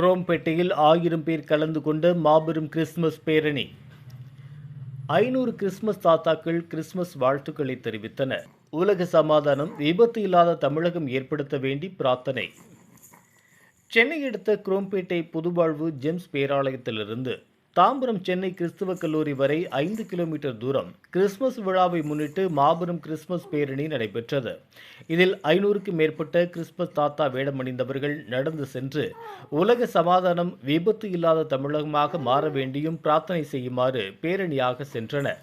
குரோம்பேட்டையில் ஆயிரம் பேர் கலந்து கொண்ட மாபெரும் கிறிஸ்துமஸ் பேரணி. ஐநூறு கிறிஸ்துமஸ் தாத்தாக்கள் கிறிஸ்துமஸ் வாழ்த்துக்களை தெரிவித்தனர். உலக சமாதானம் விபத்து இல்லாத தமிழகம் ஏற்படுத்த வேண்டி பிரார்த்தனை. சென்னை அடுத்த குரோம்பேட்டை புதுவாழ்வு ஜெம்ஸ் பேராலயத்திலிருந்து தாம்பரம் சென்னை கிறிஸ்துவ கல்லூரி வரை ஐந்து கிலோமீட்டர் தூரம் கிறிஸ்துமஸ் விழாவை முன்னிட்டு மாபெரும் கிறிஸ்துமஸ் பேரணி நடைபெற்றது. இதில் ஐநூறுக்கும் மேற்பட்ட கிறிஸ்துமஸ் தாத்தா வேடமணிந்தவர்கள் நடந்து சென்று உலக சமாதானம் விபத்து இல்லாத தமிழகமாக மாற வேண்டியும் பிரார்த்தனை செய்யுமாறு பேரணியாக சென்றனர்.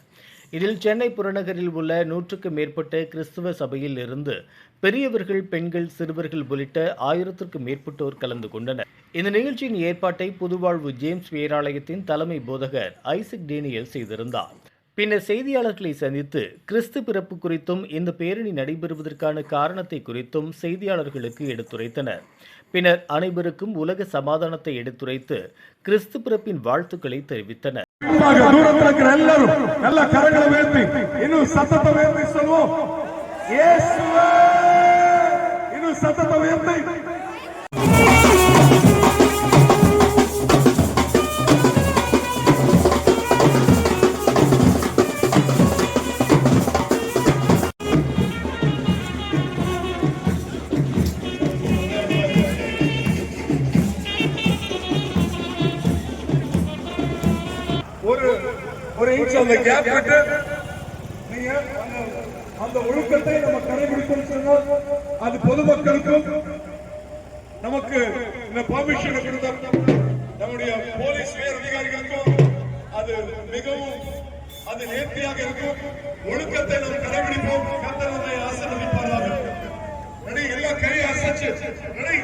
இதில் சென்னை புறநகரில் உள்ள நூற்றுக்கும் மேற்பட்ட கிறிஸ்துவ சபையில் இருந்து பெரியவர்கள் பெண்கள் சிறுவர்கள் உள்ளிட்ட ஆயிரத்திற்கும் மேற்பட்டோர் கலந்து கொண்டனர். இந்த நிகழ்ச்சியின் ஏற்பாட்டை புதுவாழ்வு ஜேம்ஸ் பேராலயத்தின் தலைமை போதகர் ஐசக் டேனியல் செய்திருந்தார். பின்னர் செய்தியாளர்களை சந்தித்து கிறிஸ்து பிறப்பு குறித்தும் இந்த பேரணி நடைபெறுவதற்கான காரணத்தை குறித்தும் செய்தியாளர்களுக்கு எடுத்துரைத்தனர். பின்னர் அனைவருக்கும் உலக சமாதானத்தை எடுத்துரைத்து கிறிஸ்து பிறப்பின் வாழ்த்துக்களை தெரிவித்தனர். இன்னும் சத்தத்தை உயர்த்தி. அந்த கேப் விட்டு நீங்க அந்த- ஒழுக்கத்தை நம்ம கடைபிடிக்கணும் சொன்னால் அது பொதுமக்களுக்கும் நமக்கு இந்த பர்மிஷன் கொடுத்த நம்முடைய போலீஸ் உயர் அதிகாரிகளுக்கும் அது மிகவும் அது நேர்த்தியாக இருக்கும். ஒழுக்கத்தை நாம் கடைபிடிப்போம். கத்தனத்தை நம்மை ஆசீர்வதிப்பாராக. ரெடி எல்லாம் கை அசைச்சு. ரெடி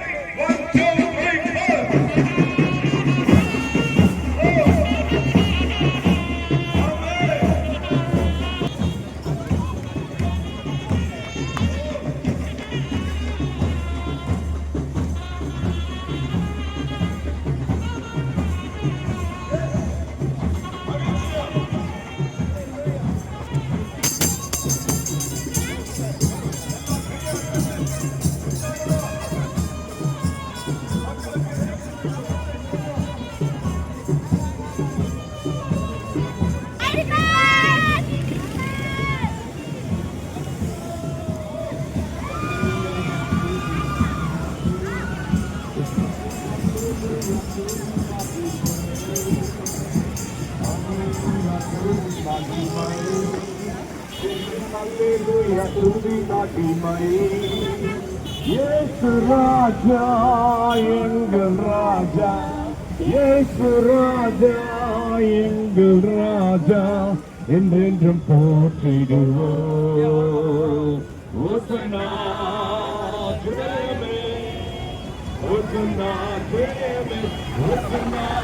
இயேசு ராஜா எங்கள் ராஜா. இயேசு ராஜா எங்கள் ராஜா. என்றென்றும் போற்றிடுவோம். ஓசனா ஜெயமே ஓசனா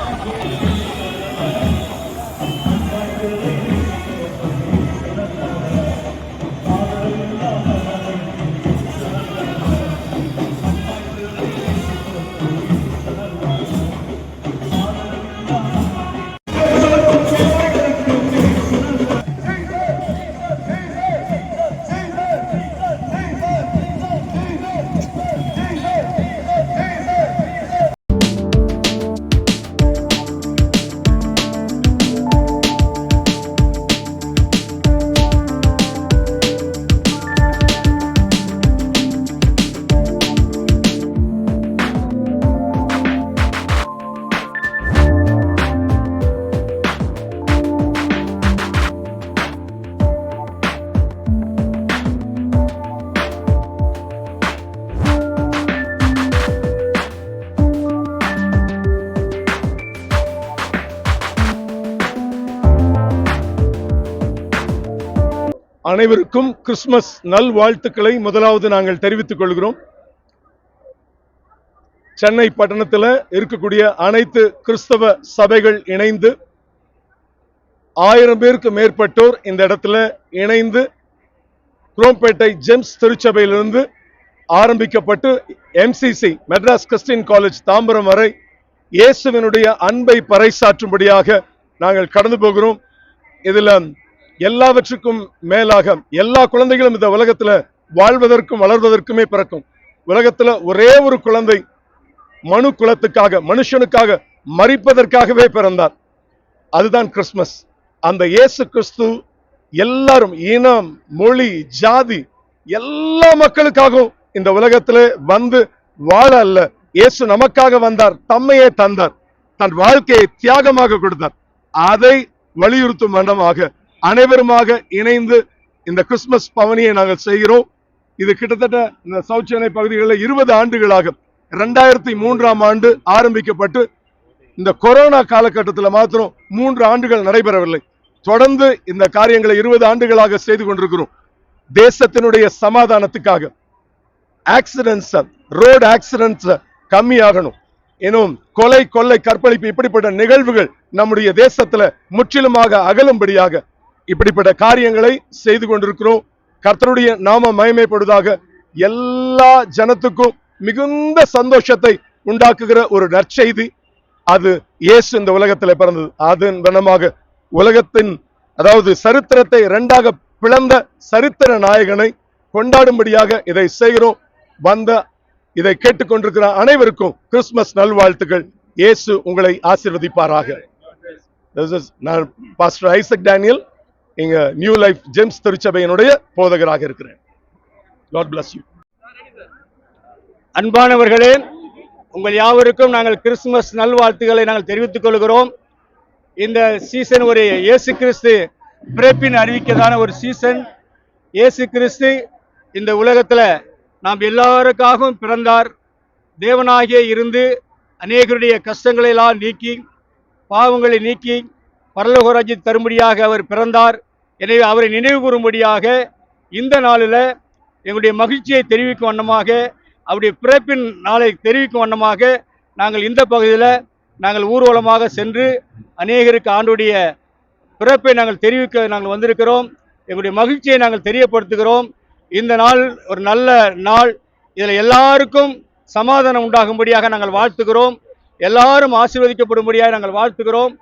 Oh. அனைவருக்கும் கிறிஸ்துமஸ் நல் வாழ்த்துக்களை முதலாவது நாங்கள் தெரிவித்துக் கொள்கிறோம். சென்னை பட்டணத்தில் இருக்கக்கூடிய அனைத்து கிறிஸ்தவ சபைகள் இணைந்து ஆயிரம் பேருக்கு மேற்பட்டோர் இந்த இடத்துல இணைந்து குரோம்பேட்டை ஜெம்ஸ் திருச்சபையிலிருந்து ஆரம்பிக்கப்பட்டு MCC Madras Christian college Tambaram வரை இயேசுவினுடைய அன்பை பறைசாற்றும்படியாக நாங்கள் கடந்து போகிறோம். இதில் எல்லாவற்றுக்கும் மேலாக எல்லா குழந்தைகளும் இந்த உலகத்துல வாழ்வதற்கும் வளர்வதற்குமே பிறக்கும். உலகத்துல ஒரே ஒரு குழந்தை மனு குலத்துக்காக மனுஷனுக்காக மறிப்பதற்காகவே பிறந்தார். அதுதான் கிறிஸ்மஸ் அந்த இயேசு கிறிஸ்து எல்லாரும் இனம் மொழி ஜாதி எல்லா மக்களுக்காகவும் இந்த உலகத்துல வந்து வாழ அல்ல. இயேசு நமக்காக வந்தார் தம்மையே தந்தார். தன் வாழ்க்கையை தியாகமாக கொடுத்தார். அதை வலியுறுத்தும் வண்ணமாக அனைவருமாக இணைந்து இந்த கிறிஸ்துமஸ் பவனியை நாங்கள் செய்கிறோம். இது கிட்டத்தட்ட இந்த சவுத் சென்னை பகுதிகளில் இருபது ஆண்டுகளாக ரெண்டாயிரத்தி மூன்றாம் ஆண்டு ஆரம்பிக்கப்பட்டு இந்த கொரோனா காலகட்டத்தில் மாத்திரம் மூன்று ஆண்டுகள் நடைபெறவில்லை. தொடர்ந்து இந்த காரியங்களை இருபது ஆண்டுகளாக செய்து கொண்டிருக்கிறோம். தேசத்தினுடைய சமாதானத்துக்காக ஆக்சிடென்ட்ஸ் ரோடு ஆக்சிடென்ட்ஸ் கம்மியாகணும். எனும் கொலை கொள்ளை கற்பழிப்பு இப்படிப்பட்ட நிகழ்வுகள் நம்முடைய தேசத்துல முற்றிலுமாக அகலும்படியாக இப்படிப்பட்ட காரியங்களை செய்து கொண்டிருக்கிறோம். கர்த்தருடைய நாம மயமைப்படுவதாக எல்லா ஜனத்துக்கும் மிகுந்த சந்தோஷத்தை உண்டாக்குகிற ஒரு நற்செய்தி. அது இயேசு இந்த உலகத்தில் பிறந்தது. அதன் வண்ணமாக உலகத்தின் அதாவது சரித்திரத்தை இரண்டாக பிளந்த சரித்திர நாயகனை கொண்டாடும்படியாக இதை செய்கிறோம். வந்த இதை கேட்டுக்கொண்டிருக்கிற அனைவருக்கும் கிறிஸ்துமஸ் நல்வாழ்த்துக்கள். இயேசு உங்களை ஆசிர்வதிப்பாராக. நான் பாஸ்டர் ஐசக் டேனியல் இங்க நியூ லைஃப் ஜெம்ஸ் திருச்சபையினுடைய போதகராக இருக்கிறேன். காட் பிளஸ் யூ அன்பானவர்களே உங்கள் யாவருக்கும் நாங்கள் கிறிஸ்துமஸ் நல்வாழ்த்துக்களை நாங்கள் தெரிவித்துக் கொள்கிறோம். இந்த சீசன் ஒரு இயேசு கிறிஸ்து பிறப்பின் அறிவிக்கதான ஒரு சீசன் இயேசு கிறிஸ்து இந்த உலகத்தில் நாம் எல்லாருக்காகவும் பிறந்தார். தேவனாகிய இருந்து அநேகருடைய கஷ்டங்களை எல்லாம் நீக்கி பாவங்களை நீக்கி பரலோக தரும்படியாக அவர் பிறந்தார். எனவே அவரை நினைவு கூறும்படியாக இந்த நாளில் எங்களுடைய மகிழ்ச்சியை தெரிவிக்கும் வண்ணமாக அவருடைய பிறப்பின் நாளை தெரிவிக்கும் வண்ணமாக நாங்கள் இந்த பகுதியில் நாங்கள் ஊர்வலமாக சென்று அநேகருக்கு ஆண்டுடைய பிறப்பை நாங்கள் தெரிவிக்க நாங்கள் வந்திருக்கிறோம். எங்களுடைய மகிழ்ச்சியை நாங்கள் தெரியப்படுத்துகிறோம். இந்த நாள் ஒரு நல்ல நாள். இதில் எல்லாருக்கும் சமாதானம் உண்டாகும்படியாக நாங்கள் வாழ்த்துகிறோம். எல்லாரும் ஆசீர்வதிக்கப்படும்படியாக நாங்கள் வாழ்த்துகிறோம்.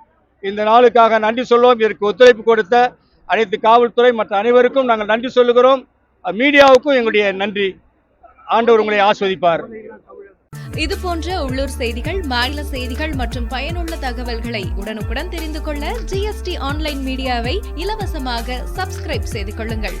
இந்த நாளுக்காக நன்றி சொல்லுவோம். இதற்கு ஒத்துழைப்பு கொடுத்த அனைத்து காவல்துறை மற்ற அனைவருக்கும் நாங்கள் நன்றி சொல்லுகிறோம். மீடியாவுக்கும் எங்களுடைய நன்றி. ஆண்டவர் உங்களை ஆஸ்வதிப்பார். இது போன்ற உள்ளூர் செய்திகள் மாநில செய்திகள் மற்றும் பயனுள்ள தகவல்களை உடனுக்குடன் தெரிந்து கொள்ள ஜிஎஸ்டி ஆன்லைன் மீடியாவை இலவசமாக சப்ஸ்கிரைப் செய்து கொள்ளுங்கள்.